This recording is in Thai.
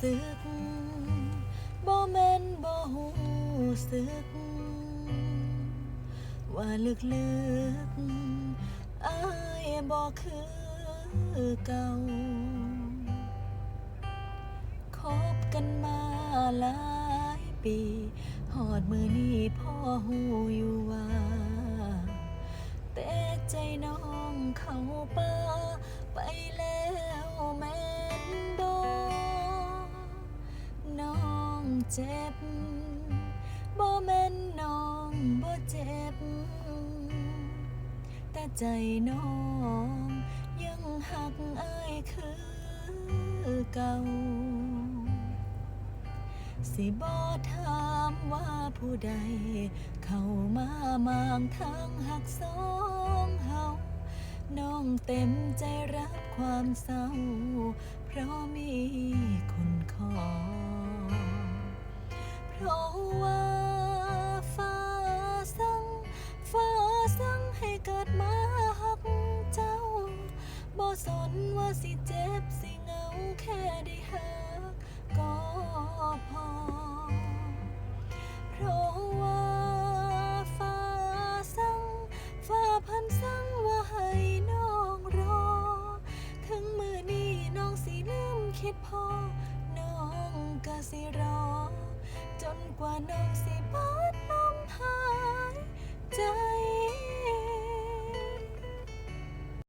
สึกบ่แม่นบ่หูสึก ว่าลึกๆอายบ่คือเก่าคบกันมาหลายปี หอดมือนี้พ่อหูอยู่ว่า เจ็บบ่แม่นน้องบ่เจ็บ แต่ใจน้องยังหักอายคือเก่า สิบอถามว่าผู้ใด เข้ามามางทางหักสองเฮาน้องเต็มใจรับความเศร้า เพราะมีคน ว่าฟ้าสั่งฟ้าสั่งให้เกิดมาหักเจ้าบ่สนว่าสิเจ็บสิเหงาแค่ได้หักก็พอ เพราะว่าฟ้าสั่งฟ้าพันสั่งว่าให้น้องรอ ถึงมือนี้น้องสิลืมคิดพอ ว่านกสิเบิดลมหายใจ